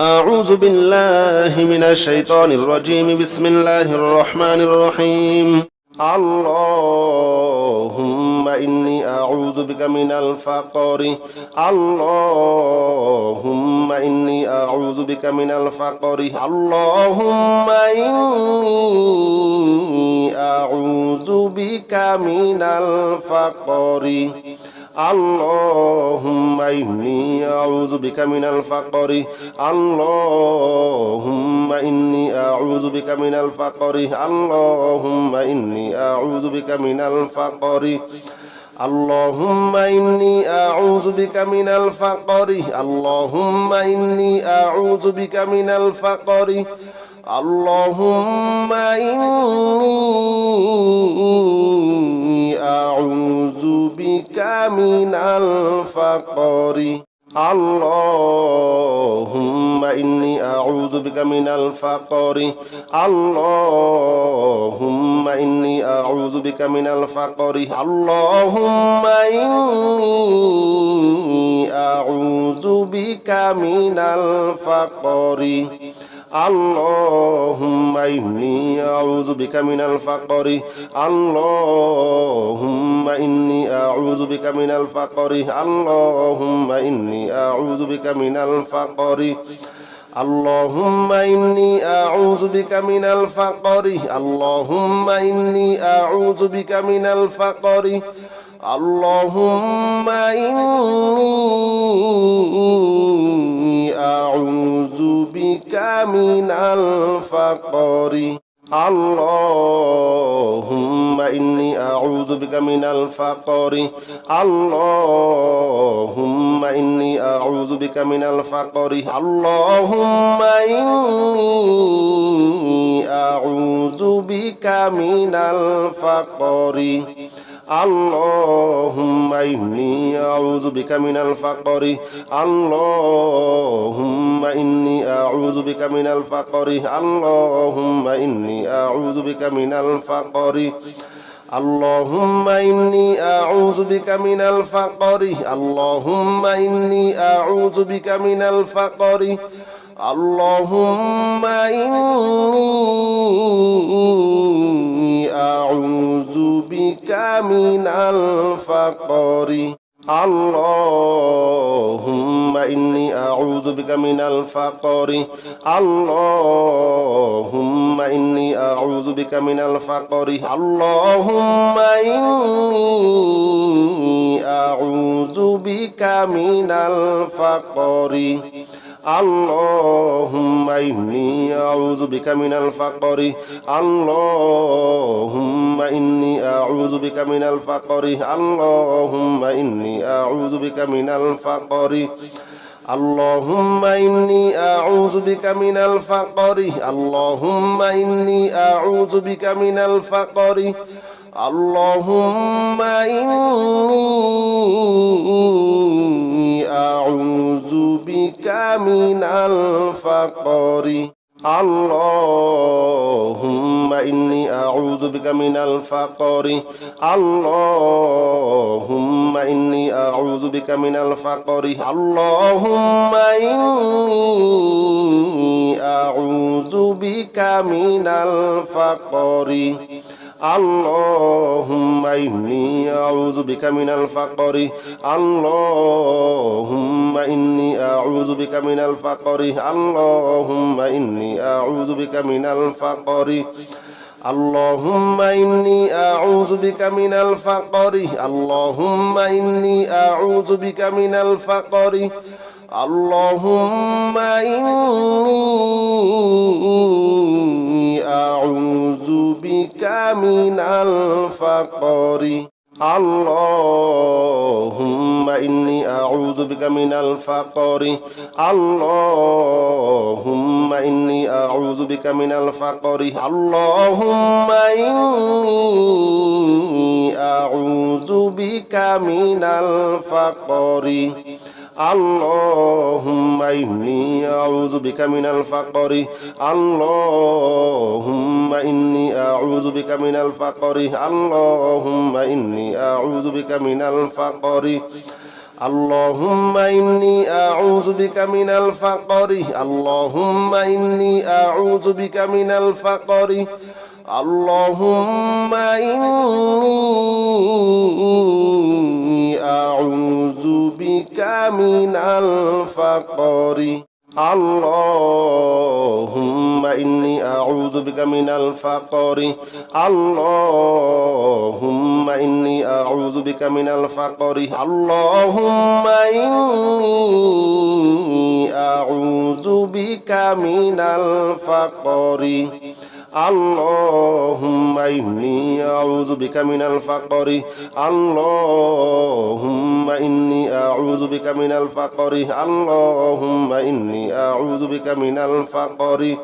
أعوذ بالله من الشيطان الرجيم بسم الله الرحمن الرحيم اللهم إني أعوذ بك من الفقر اللهم إني أعوذ بك من الفقر اللهم إني أعوذ بك من الفقر اللهم إني أعوذ بك من الفقر اللهم إني أعوذ بك من الفقر اللهم إني أعوذ بك من الفقر اللهم إني أعوذ بك من الفقر اللهم إني أعوذ بك من الفقر اللهم إني أعوذ বিকা মিনাল ফাকরি اللهم إني أعوذ بك من الفقر اللهم إني أعوذ بك من الفقر اللهم إني أعوذ بك من الفقر اللهم إني أعوذ بك من الفقر اللهم إني أعوذ بك من الفقر اللهم إني أعوذ بك من الفقر اللهم إني أعوذ بك من الفقر اللهم إني أعوذ بك من الفقر اللهم إني أعوذ বিকা মিনাল ফাকরি اللهم إني أعوذ بك من الفقر اللهم إني أعوذ بك من الفقر اللهم إني أعوذ بك من الفقر اللهم إني أعوذ بك من الفقر اللهم إني أعوذ بك من الفقر اللهم إني أعوذ بك من الفقر اللهم إني أعوذ بك من الفقر اللهم إني أعوذ بك من الفقر اللهم إني أعوذ بك من الفقر اللهم إني أعوذ بك من الفقر اللهم إني أعوذ بك من الفقر اللهم إني أعوذ بك من الفقر আল্লাহুম্মা ইন্নি আউযু বিকা মিনাল ফাকরি আল্লাহুম্মা ইন্নি আউযু বিকা মিনাল ফাকরি আল্লাহুম্মা ইন্নি আউযু বিকা মিনাল ফাকরি اللهم إني أعوذ بك من الفقر اللهم إني أعوذ بك من الفقر اللهم إني أعوذ বিকা মিনাল ফাকরি اللهم إني أعوذ بك من الفقر اللهم إني أعوذ بك من الفقر اللهم إني أعوذ بك من الفقر اللهم إني أعوذ بك من الفقر اللهم إني أعوذ بك من الفقر اللهم إني أعوذ بك من الفقر اللهم إني أعوذ بك من الفقر اللهم إني أعوذ بك من الفقر اللهم إني أعوذ بك من الفقر اللهم إني أعوذ بك من الفقر اللهم إني أعوذ بك من الفقر اللهم إني أعوذ بك من الفقر আল্লাহুম্মা ইন্নি আউযু বিকা মিনাল ফাকরি আল্লাহুম্মা ইন্নি আউযু বিকা মিনাল ফাকরি আল্লাহুম্মা ইন্নি আউযু বিকা মিনাল ফাকরি اللهم إني أعوذ بك من الفقر اللهم إني أعوذ بك من الفقر اللهم إني বিকা মিনাল ফাকরি اللهم إني أعوذ بك من الفقر اللهم إني أعوذ بك من الفقر اللهم إني أعوذ بك من الفقر আল্লাহুম্মা ইন্নি আউযু বিকা মিনাল ফাকরি আল্লাহুম্মা ইন্নি আউযু বিকা মিনাল ফাকরি আল্লাহুম্মা ইন্নি আউযু বিকা মিনাল ফাকরি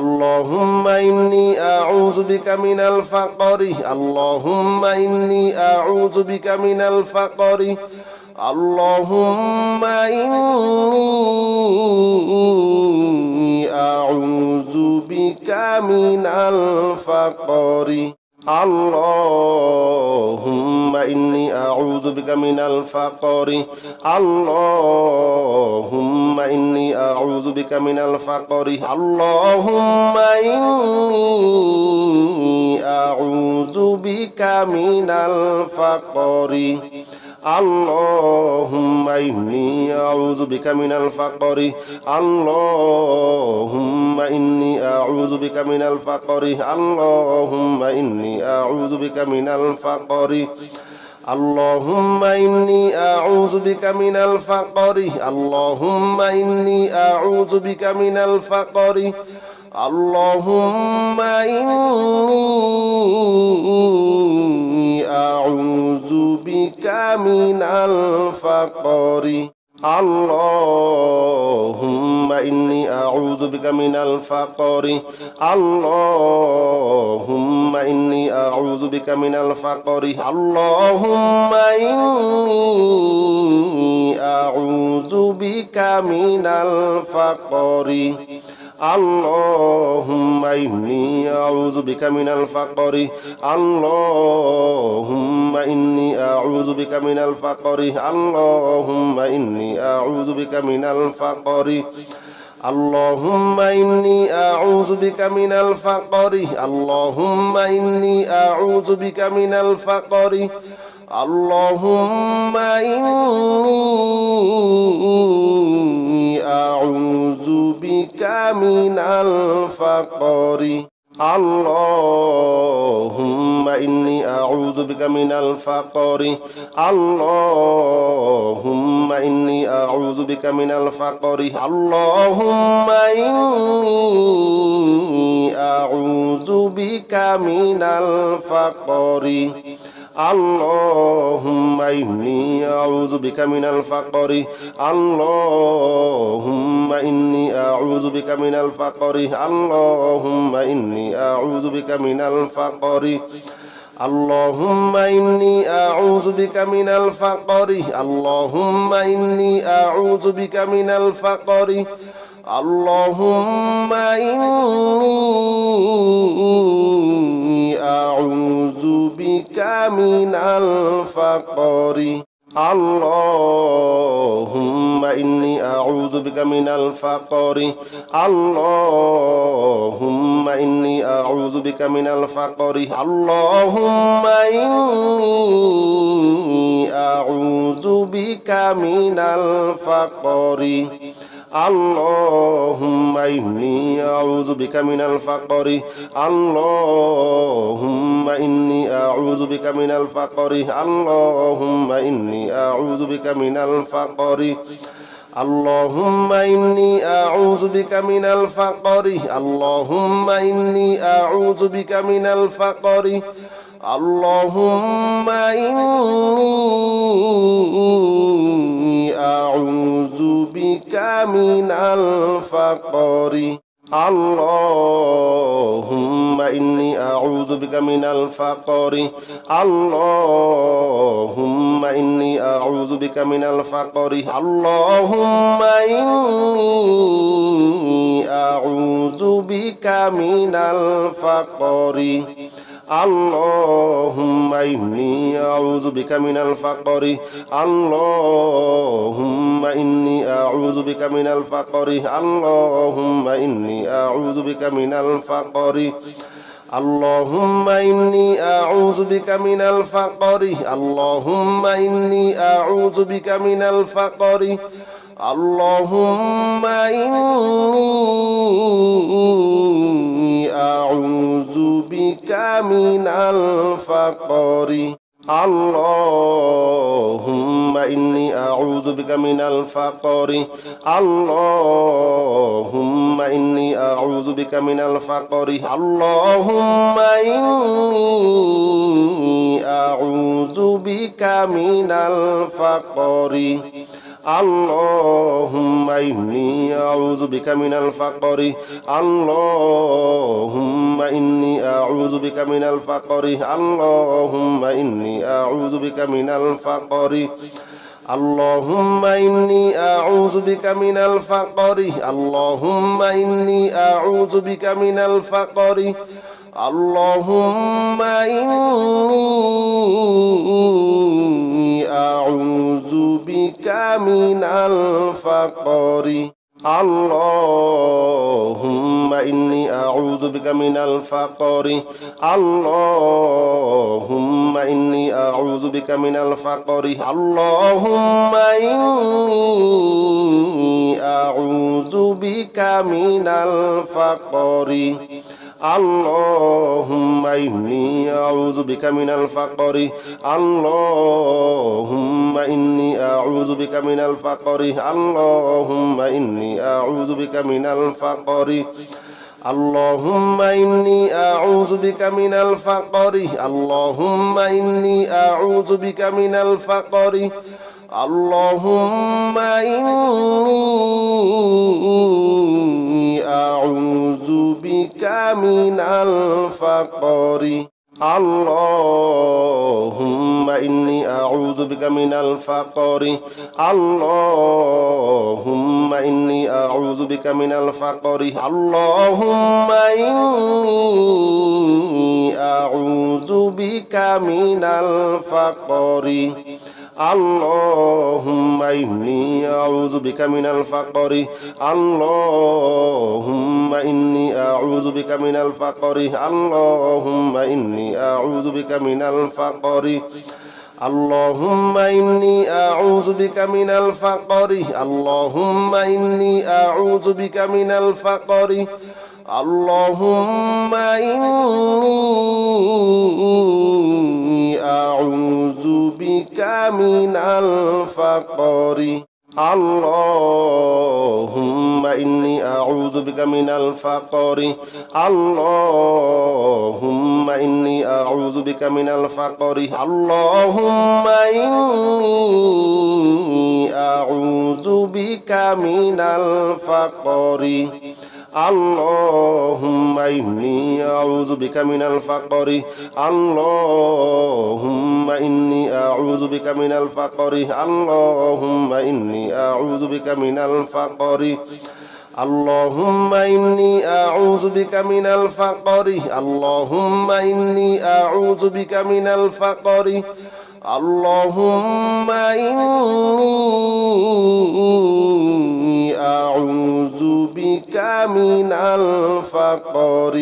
اللهم إني أعوذ بك من الفقر اللهم إني أعوذ بك من الفقر اللهم إني أعوذ بك من الفقر اللهم إني أعوذ بك من الفقر اللهم إني أعوذ بك من الفقر اللهم إني أعوذ بك من الفقر اللهم إني أعوذ بك من الفقر اللهم إني أعوذ بك من الفقر اللهم إني أعوذ بك من الفقر اللهم إني أعوذ بك من الفقر اللهم إني أعوذ بك من الفقر اللهم إني أعوذ بك من الفقر اللهم إني أعوذ بك من الفقر اللهم إني أعوذ بك من الفقر اللهم إني أعوذ بك من الفقر اللهم إني أعوذ بك من الفقر اللهم إني أعوذ بك من الفقر اللهم إني أعوذ بك من الفقر اللهم إني أعوذ بك من الفقر اللهم إني أعوذ بك من الفقر اللهم إني أعوذ بك من الفقر اللهم إني أعوذ بك من الفقر اللهم إني أعوذ بك من الفقر اللهم إني أعوذ بك من الفقر اللهم إني أعوذ بك من الفقر اللهم إني أعوذ بك من الفقر اللهم إني أعوذ بك من الفقر اللهم إني أعوذ بك من الفقر اللهم إني أعوذ بك من الفقر اللهم إني أعوذ بك من الفقر اللهم إني أعوذ بك من الفقر اللهم إني أعوذ بك من الفقر اللهم إني أعوذ بك من الفقر আল্লাহুম্মা ইন্নি আউযু বিকা মিনাল ফাকরি আল্লাহুম্মা ইন্নি আউযু বিকা মিনাল ফাকরি আল্লাহুম্মা ইন্নি আউযু বিকা মিনাল ফাকরি اللهم إني أعوذ بك من الفقر اللهم إني أعوذ بك من الفقر اللهم إني بك من الفقر اللهم إني أعوذ بك من الفقر اللهم إني أعوذ بك من الفقر اللهم إني أعوذ بك من الفقر اللهم إني أعوذ بك من الفقر اللهم إني أعوذ بك من الفقر اللهم إني أعوذ بك من الفقر اللهم إني أعوذ بك من الفقر اللهم إني أعوذ بك من الفقر اللهم إني أعوذ بك من الفقر اللهم إني أعوذ بك من الفقر اللهم إني أعوذ بك من الفقر اللهم إني أعوذ بك من الفقر اللهم إني أعوذ بك من الفقر اللهم إني أعوذ بك من الفقر اللهم إني أعوذ بك من الفقر اللهم إني أعوذ بك من الفقر اللهم إني أعوذ بك من الفقر اللهم إني أعوذ بك من الفقر اللهم إني أعوذ بك من الفقر اللهم إني أعوذ بك من الفقر اللهم إني أعوذ بك من الفقر اللهم إني أعوذ بك من الفقر اللهم إني أعوذ بك من الفقر اللهم إني أعوذ بك من الفقر اللهم إني أعوذ بك من الفقر اللهم إني أعوذ بك من الفقر اللهم إني أعوذ بك من الفقر اللهم إني أعوذ بك من الفقر اللهم إني أعوذ بك من الفقر اللهم إني أعوذ بك من الفقر আল্লাহুম্মা ইন্নি আউযু বিকা মিনাল ফাকরি আল্লাহুম্মা ইন্নি আউযু বিকা মিনাল ফাকরি আল্লাহুম্মা ইন্নি আউযু বিকা মিনাল ফাকরি اللهم إني أعوذ بك من الفقر اللهم إني أعوذ بك من الفقر اللهم إني أعوذ বিকা মিনাল ফাকরি اللهم إني أعوذ بك من الفقر اللهم إني أعوذ بك من الفقر اللهم إني أعوذ بك من الفقر اللهم إني أعوذ بك من الفقر اللهم إني أعوذ بك من الفقر اللهم إني أعوذ بك من الفقر اللهم إني أعوذ بك من الفقر اللهم إني أعوذ بك من الفقر اللهم إني أعوذ بك من الفقر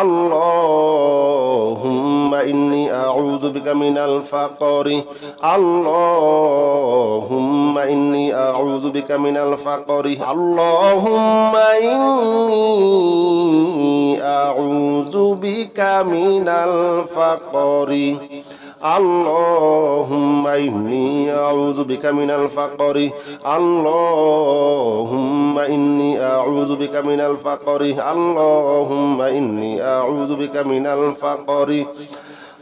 اللهم إني أعوذ بك من الفقر اللهم إني أعوذ بك من الفقر اللهم إني أعوذ بك من الفقر اللهم إني أعوذ بك من الفقر اللهم إني أعوذ بك من الفقر اللهم إني أعوذ بك من الفقر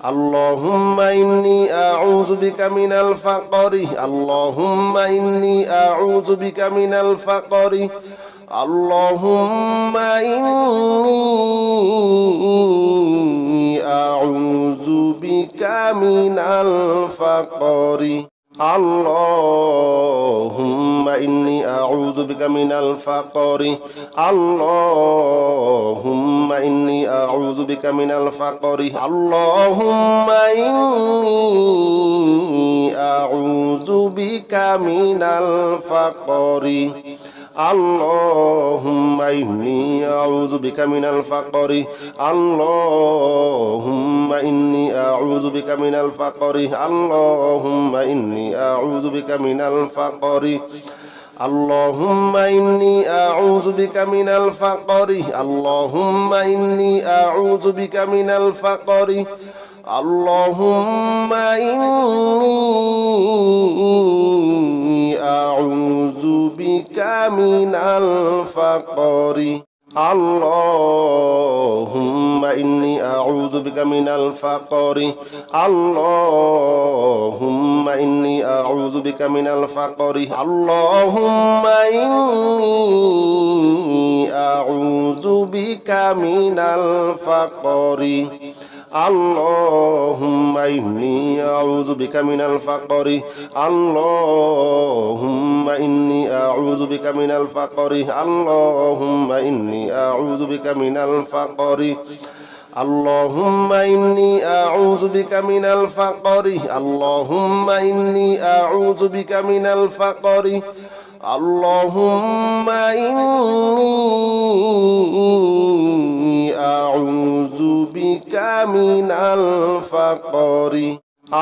اللهم إني أعوذ بك من الفقر اللهم إني أعوذ بك من الفقر اللهم إني أعوذ বিকা মিনাল ফাকরি اللهم إني أعوذ بك من الفقر اللهم إني أعوذ بك من الفقر اللهم إني أعوذ بك من الفقر اللهم إني أعوذ بك من الفقر اللهم إني أعوذ بك من الفقر اللهم إني أعوذ بك من الفقر اللهم إني أعوذ بك من الفقر اللهم إني أعوذ بك من الفقر اللهم إني أعوذ بك من الفقر اللهم إني أعوذ بك من الفقر اللهم إني أعوذ بك من الفقر اللهم إني أعوذ بك من الفقر اللهم إني أعوذ بك من الفقر اللهم إني أعوذ بك من الفقر اللهم إني أعوذ بك من الفقر اللهم إني أعوذ بك من الفقر اللهم إني أعوذ بك من الفقر اللهم إني أعوذ বিকামিনাল ফাকরি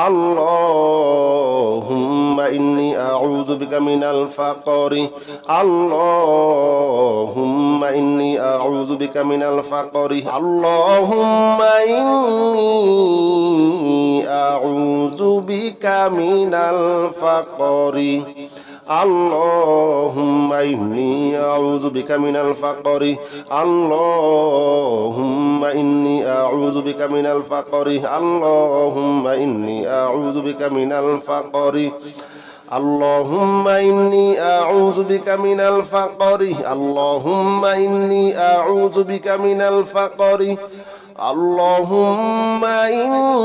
আল্লাহুম্মা ইন্নি আউযু বিকা মিনাল ফাকরি আল্লাহুম্মা ইন্নি আউযু বিকা মিনাল ফাকরি আল্লাহুম্মা ইন্নি আউযু বিকা মিনাল ফাকরি আল্লাহুম্মা ইন্নি আউযু বিকা মিনাল ফাকরি আল্লাহুম্মা ইন্নি أعوذ بك من الفقر اللهم إني أعوذ بك من الفقر اللهم إني أعوذ بك من الفقر اللهم إني أعوذ بك من الفقر اللهم إني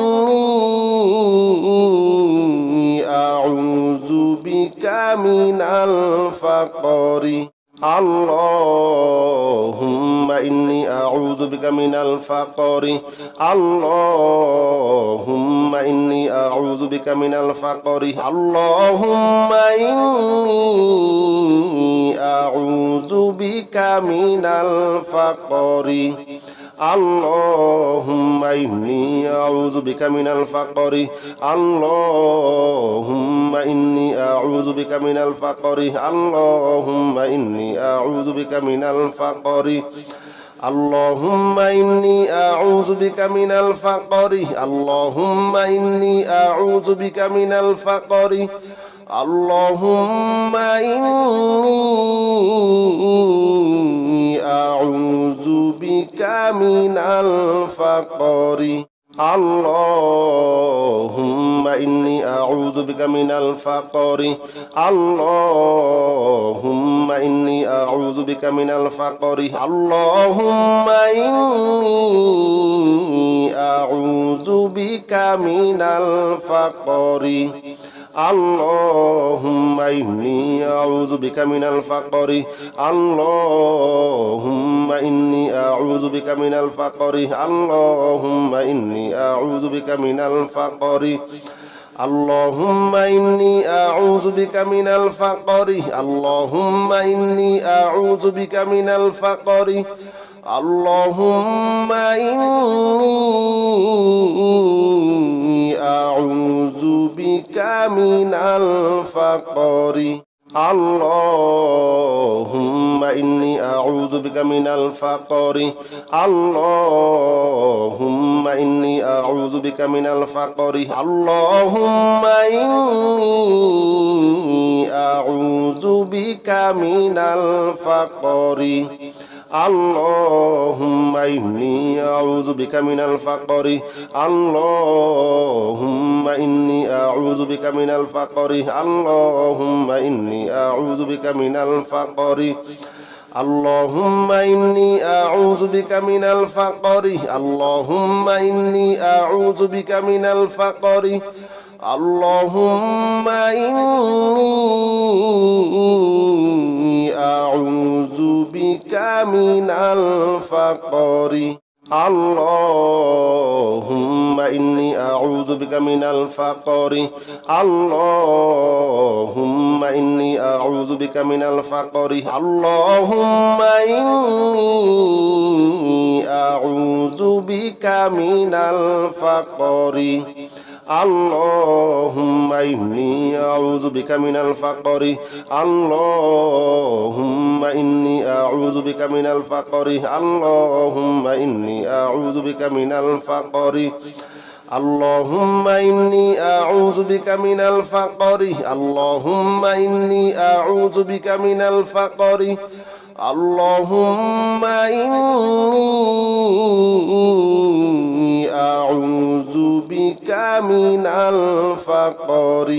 أعوذ بك من الفقر اللهم إني أعوذ بك من الفقر اللهم إني أعوذ بك من الفقر اللهم إني أعوذ بك من الفقر আল্লাহুম্মা ইন্নি আউযু বিকা মিনাল ফাকরি আল্লাহুম্মা ইন্নি আউযু বিকা মিনাল ফাকরি আল্লাহুম্মা ইন্নি আউযু বিকা মিনাল ফাকরি اللهم إني أعوذ بك من الفقر اللهم إني أعوذ بك من الفقر اللهم إني أعوذ বিকা মিনাল ফাকরি اللهم إني أعوذ بك من الفقر اللهم إني أعوذ بك من الفقر اللهم إني أعوذ بك من الفقر اللهم إني أعوذ بك من الفقر اللهم إني أعوذ بك من الفقر اللهم إني أعوذ بك من الفقر اللهم إني أعوذ بك من الفقر اللهم إني أعوذ بك من الفقر اللهم إني أعوذ من الفقر اللهم إني أعوذ بك من الفقر اللهم إني أعوذ بك من الفقر اللهم إني أعوذ بك من الفقر اللهم إني أعوذ بك من الفقر اللهم বিকা মিনাল ফাকরি আল্লাহুম্মা ইন্নি আউযু বিকা মিনাল ফাকরি اللهم إني أعوذ بك من الفقر اللهم إني أعوذ بك من الفقر اللهم إني أعوذ بك من الفقر اللهم إني أعوذ بك من الفقر اللهم إني أعوذ بك من الفقر اللهم إني أعوذ بك من الفقر اللهم إني أعوذ بك من الفقر اللهم إني أعوذ بك من الفقر اللهم إني أعوذ بك من الفقر اللهم إني أعوذ بك من الفقر اللهم إني أعوذ بك من الفقر اللهم إني أعوذ بك من الفقر